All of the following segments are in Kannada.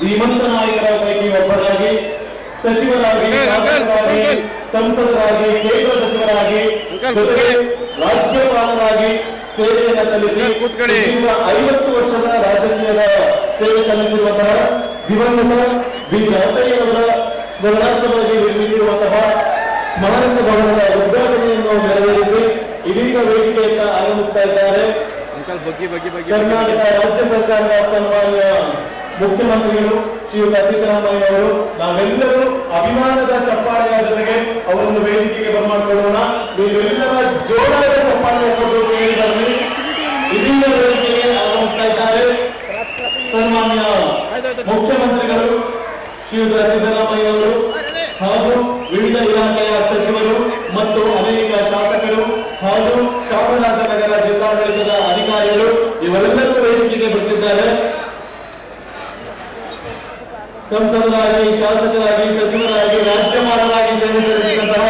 ಧೀಮಂತ ನಾಯಕರ ಪೈಕಿ ಒಬ್ಬರಾಗಿ ಸಚಿವರಾಗಿ ಅಂಕಲ್, ಅಂಕಲ್, ಶಾಸಕರಾಗಿ ಅಂಕಲ್. ಸಂಸದರಾಗಿ ಕೇಂದ್ರ ಸಚಿವರಾಗಿ ಜೊತೆಗೆ. ರಾಜ್ಯಪಾಲರಾಗಿ ಸೇವೆಯನ್ನು ಸಲ್ಲಿಸಿ ಸುಮಾರು. ಐವತ್ತು ವರ್ಷದ ರಾಜಕೀಯದ ಸೇವೆ ಸಲ್ಲಿಸಿರುವಂತಹ ದಿವಂಗತ ಬಿ ರಾಜಯ್ಯವರ ಸ್ಮರಣಾರ್ಥವಾಗಿ ನಿರ್ಮಿಸಿರುವಂತಹ ಸ್ಮಾರಕ ಭವನದ ಉದ್ಘಾಟನೆಯನ್ನು ನೆರವೇರಿಸಿ ಇದೀಗ ವೇದಿಕೆಯನ್ನು ಆಗಮಿಸ್ತಾ ಇದ್ದಾರೆ ಬಗ್ಗೆ ಬಗ್ಗೆ ಬಗ್ಗೆ ಕರ್ನಾಟಕ ರಾಜ್ಯ ಸರ್ಕಾರದ ಸನ್ಮಾನ್ಯ ಮುಖ್ಯಮಂತ್ರಿಗಳು ಶ್ರೀಯುತ ಸಿದ್ದರಾಮಯ್ಯ ಅವರು ನಾವೆಲ್ಲರೂ ಅಭಿಮಾನದ ಚಪ್ಪಾಳೆಯ ಜೊತೆಗೆ ಅವರನ್ನು ವೇದಿಕೆಗೆ ಬರಮಾಡಿಕೊಳ್ಳೋಣ. ನೀವೆಲ್ಲರ ಜೋರಾದ ಚಪ್ಪಾಳೆ ಹೇಳಿದ್ದಾರೆ ಇದೀಗ ವೇದಿಕೆಗೆ ಆಗಮಿಸ್ತಾ ಇದ್ದಾರೆ ಸನ್ಮಾನ್ಯ ಮುಖ್ಯಮಂತ್ರಿಗಳು ಶ್ರೀಯುತ ಸಿದ್ದರಾಮಯ್ಯ ಅವರು ಹಾಗೂ ವಿವಿಧ ಇಲಾಖೆಯ ಸಚಿವರು ಮತ್ತು ಅನೇಕ ಶಾಸಕರು ಹಾಗೂ ಚಾಮರಾಜನಗರ ಜಿಲ್ಲಾಡಳಿತದ ಅಧಿಕಾರಿಗಳು ಇವರೆಲ್ಲರೂ ವೇದಿಕೆಗೆ ಬರ್ತಿದ್ದಾರೆ. ಸಂಸದರಾಗಿ, ಶಾಸಕರಾಗಿ, ಸಚಿವರಾಗಿ ರಾಜ್ಯಪಾಲರಾಗಿ ಸೇವೆ ಸಲ್ಲಿಸಿದಂತಹ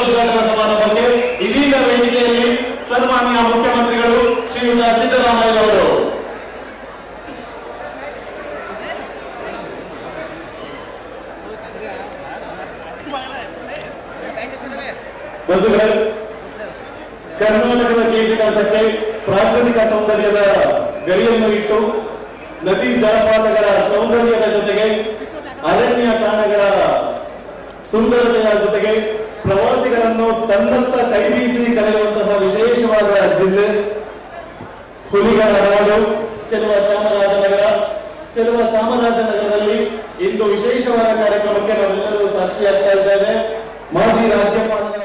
ಉದ್ಘಾಟನಾ ಸಮಾರಂಭಕ್ಕೆ ಇದೀಗ ವೇದಿಕೆಯಲ್ಲಿ ಸನ್ಮಾನ್ಯ ಮುಖ್ಯಮಂತ್ರಿಗಳು ಶ್ರೀಯುತ ಸಿದ್ದರಾಮಯ್ಯ ಅವರು. ಬಂಧುಗಳೇ ಕರ್ನಾಟಕದ ಕೀರ್ತಿಕಾಸಕ್ಕೆ ಪ್ರಾಕೃತಿಕ ಸೌಂದರ್ಯದ ಗರಿಯನ್ನು ಇಟ್ಟು ನದಿ ಜಲಪಾತಗಳ ಸೌಂದರ್ಯದ ಜೊತೆಗೆ ಅರಣ್ಯ ತಾಣಗಳ ಸುಂದರತೆಯ ಜೊತೆಗೆ ಪ್ರವಾಸಿಗರನ್ನು ತನ್ನತ್ತ ಕೈಬೀಸಿ ಕರೆಯುವಂತಹ ವಿಶೇಷವಾದ ಜಿಲ್ಲೆ ಹುಲಿಗಳ ನಾಡು ಚೆಲುವ ಚಾಮರಾಜನಗರ ಚೆಲುವ ಚಾಮರಾಜನಗರದಲ್ಲಿ ಇಂದು ವಿಶೇಷವಾದ ಕಾರ್ಯಕ್ರಮಕ್ಕೆ ನಾವೆಲ್ಲರೂ ಸಾಕ್ಷಿಯಾಗ್ತಾ ಇದ್ದೇವೆ. ಮಾಜಿ ರಾಜ್ಯಪಾಲರ